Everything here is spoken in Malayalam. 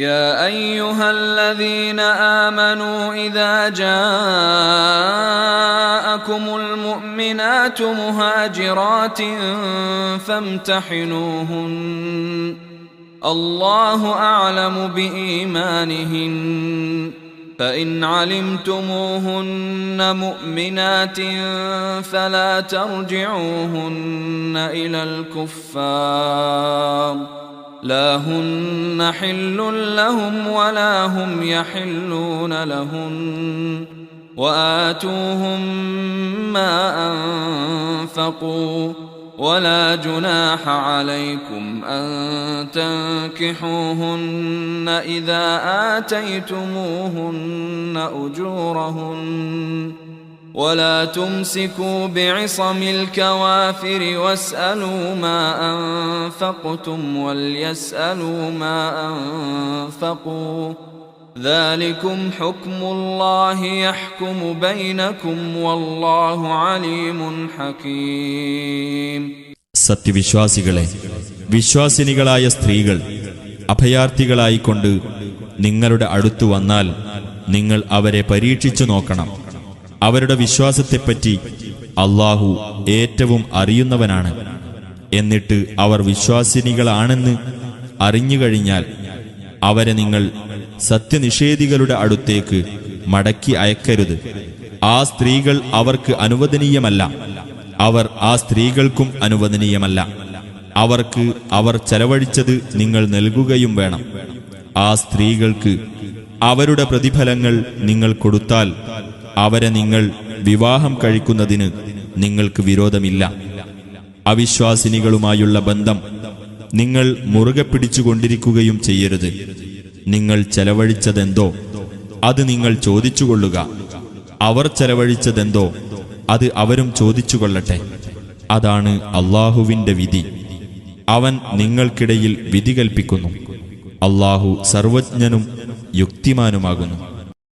يا أيها الذين آمنوا إذا جاءكم المؤمنات مهاجرات فامتحنوهن. الله أعلم بإيمانهن. فإن علمتموهن مؤمنات فلا ترجعوهن إلى الكفار. لا هن حل لهم ولا هم يحلون لهن وآتوهم ما أنفقوا ولا جناح عليكم أن تنكحوهن إذا آتيتموهن أجورهن ولا تمسكوا بعصم الكوافر واسألوا ما انفقتم وليسالوا ما انفقوا ذلكم حكم الله يحكم بينكم والله عليم حكيم സത്യവിശ്വാസികളെ വിശ്വാസിനികളായ സ്ത്രീകൾ അഭയാർത്ഥികളായിക്കൊണ്ട് നിങ്ങളുടെ അടുത്തു വന്നാൽ നിങ്ങൾ അവരെ പരീക്ഷിച്ചു നോക്കണം അവരുടെ വിശ്വാസത്തെപ്പറ്റി അള്ളാഹു ഏറ്റവും അറിയുന്നവനാണ് എന്നിട്ട് അവർ വിശ്വാസിനികളാണെന്ന് അറിഞ്ഞുകഴിഞ്ഞാൽ അവരെ നിങ്ങൾ സത്യനിഷേധികളുടെ അടുത്തേക്ക് മടക്കി അയക്കരുത്. ആ സ്ത്രീകൾ അവർക്ക് അനുവദനീയമല്ല. അവർ ആ സ്ത്രീകൾക്കും അനുവദനീയമല്ല. അവർക്ക് അവർ ചെലവഴിച്ചത് നിങ്ങൾ നൽകുകയും വേണം. ആ സ്ത്രീകൾക്ക് അവരുടെ പ്രതിഫലങ്ങൾ നിങ്ങൾ കൊടുത്താൽ അവരെ നിങ്ങൾ വിവാഹം കഴിക്കുന്നതിന് നിങ്ങൾക്ക് വിരോധമില്ല. അവിശ്വാസിനികളുമായുള്ള ബന്ധം നിങ്ങൾ മുറുകെ പിടിച്ചുകൊണ്ടിരിക്കുകയും ചെയ്യരുത്. നിങ്ങൾ ചെലവഴിച്ചതെന്തോ അത് നിങ്ങൾ ചോദിച്ചുകൊള്ളുക. അവർ ചെലവഴിച്ചതെന്തോ അത് അവരും ചോദിച്ചുകൊള്ളട്ടെ. അതാണ് അള്ളാഹുവിന്റെ വിധി. അവൻ നിങ്ങൾക്കിടയിൽ വിധി കൽപ്പിക്കുന്നു. അള്ളാഹു സർവജ്ഞനും യുക്തിമാനുമാകുന്നു.